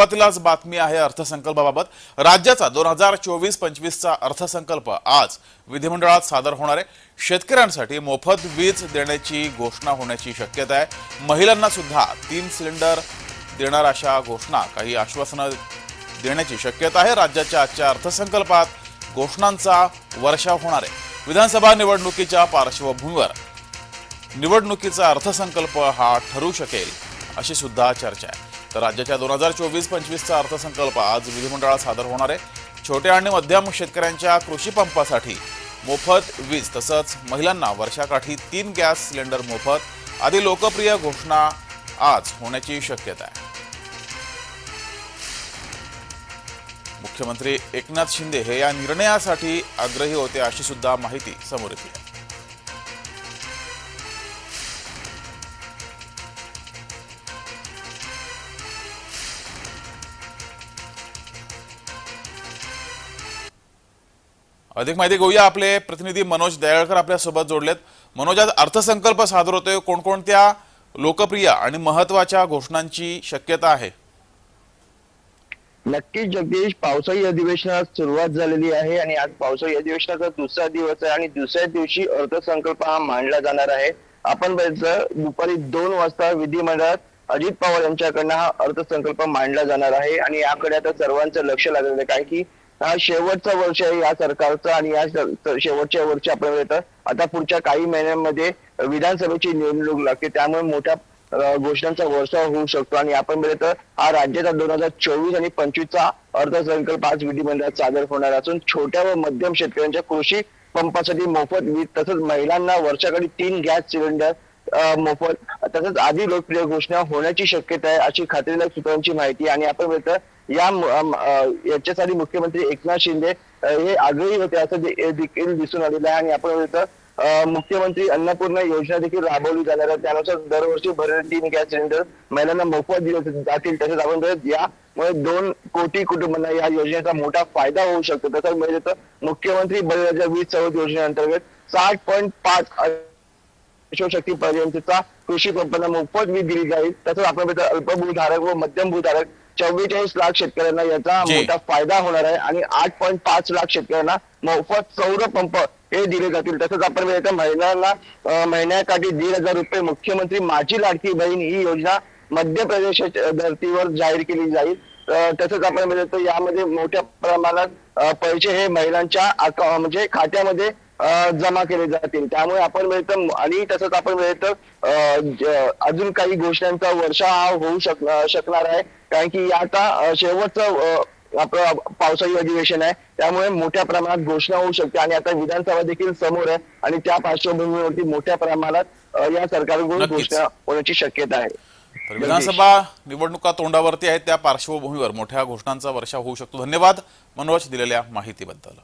पतलाच बातमी आहे अर्थसंकल्पाबाबत. राज्याचा दोन हजार चोवीस पंचवीसचा अर्थसंकल्प आज विधिमंडळात सादर होणार आहे. शेतकऱ्यांसाठी मोफत वीज देण्याची घोषणा होण्याची शक्यता आहे. महिलांना सुद्धा तीन सिलेंडर देणार अशा घोषणा काही आश्वासनं देण्याची शक्यता आहे. राज्याच्या आजच्या अर्थसंकल्पात घोषणांचा वर्षाव होणार आहे. विधानसभा निवडणुकीच्या पार्श्वभूमीवर निवडणुकीचा अर्थसंकल्प हा ठरू शकेल अशी सुद्धा चर्चा आहे. तर राज्याच्या दोन हजार चोवीस पंचवीसचा अर्थसंकल्प आज विधिमंडळात सादर होणार आहे. छोट्या आणि मध्यम शेतकऱ्यांच्या कृषी पंपासाठी मोफत वीज तसंच महिलांना वर्षाकाठी तीन गॅस सिलेंडर मोफत आदी लोकप्रिय घोषणा आज होण्याची शक्यता आहे. मुख्यमंत्री एकनाथ शिंदे हे या निर्णयासाठी आग्रही होते अशी सुद्धा माहिती समोर येते अधिक माहिती घेऊया. आपले प्रतिनिधी मनोज दयाळकर आपल्यासोबत जोडलेत. मनोज आज अर्थसंकल्प सादर होतोय. कोणकोणत्या लोकप्रिय आणि महत्त्वाच्या घोषणांची शक्यता आहे? नक्कीच जगदीश. पावसाळी अधिवेशनात सुरुवात झालेली आहे आणि आज पावसाळी अधिवेशनाचा दुसरा दिवस आहे आणि दुसऱ्या दिवशी अर्थसंकल्प हा मांडला जाणार आहे. आपण दुपारी दोन वाजता विधिमंडळात अजित पवार यांच्याकडनं हा अर्थसंकल्प मांडला जाणार आहे आणि याकडे आता सर्वांचं लक्ष लागलेलं आहे. कारण की हा शेवटचा वर्ष आहे या सरकारचा आणि या शेवटच्या वर्षी आपण आता पुढच्या काही महिन्यांमध्ये विधानसभेची निवडणूक लागते त्यामुळे मोठ्या अ, घोषणांचा वर्षाव होऊ शकतो. आणि आपण बघितलं तर हा राज्याचा दोन हजार चोवीस आणि पंचवीसचा अर्थसंकल्प आज विधिमंडळात सादर होणार असून छोट्या व मध्यम शेतकऱ्यांच्या कृषी पंपासाठी मोफत वीज तसंच महिलांना वर्षाकडे तीन गॅस सिलेंडर मोफत तसंच आदी लोकप्रिय घोषणा होण्याची शक्यता आहे अशी खात्रीलायक सूत्रांची माहिती आणि आपण बघितलं या याच्यासाठी मुख्यमंत्री एकनाथ शिंदे हे आग्रही होते असं देखील दिसून आलेलं आहे आणि आपण बघितलं मुख्यमंत्री अन्नपूर्णा योजना देखील राबवली जाणार आहे. त्यानुसार दरवर्षी भर तीन गॅस सिलेंडर महिलांना मोफत दिले जातील. तसेच आपण यामुळे दोन कोटी कुटुंबांना या योजनेचा मोठा फायदा होऊ शकतो. तसंच म्हणजे मुख्यमंत्री बळीराजा वीज सवत योजनेअंतर्गत साठ पॉईंट पाच शक्ती पर्यंतचा कृषी पंपांना मोफत वीज दिली जाईल. तसंच आपण बघितलं अल्पभूधारक व मध्यम भूधारक चव्वेचाळीस लाख शेतकऱ्यांना याचा. मोठा फायदा होणार आहे आणि आठ पॉईंट पाच लाख शेतकऱ्यांना मोफत सौर पंप हे दिले जातील. तसंच आपण महिलांना अं, महिन्याकाठी दीड हजार रुपये मुख्यमंत्री माझी लाडकी बहीण ही योजना मध्य प्रदेशाच्या धर्तीवर जाहीर केली जाईल. तसंच आपण यामध्ये मोठ्या प्रमाणात पैसे हे महिलांच्या अकाउंट म्हणजे खात्यामध्ये जमा केले जातील. त्यामुळे आपण मिळतं आणि तसंच आपण मिळतं अजून काही घोषणांचा वर्षा हा होऊ शक शकणार आहे. कारण की आता शेवटचं आपलं पावसाळी अधिवेशन आहे. त्यामुळे मोठ्या प्रमाणात घोषणा होऊ शकते आणि आता विधानसभा देखील समोर आहे आणि त्या पार्श्वभूमीवरती मोठ्या प्रमाणात या सरकारकडून. घोषणा होण्याची शक्यता आहे. विधानसभा निवडणुका तोंडावरती आहेत त्या पार्श्वभूमीवर मोठ्या घोषणांचा वर्षाव होऊ शकतो. धन्यवाद. मनोज दिलेल्या माहितीबद्दल.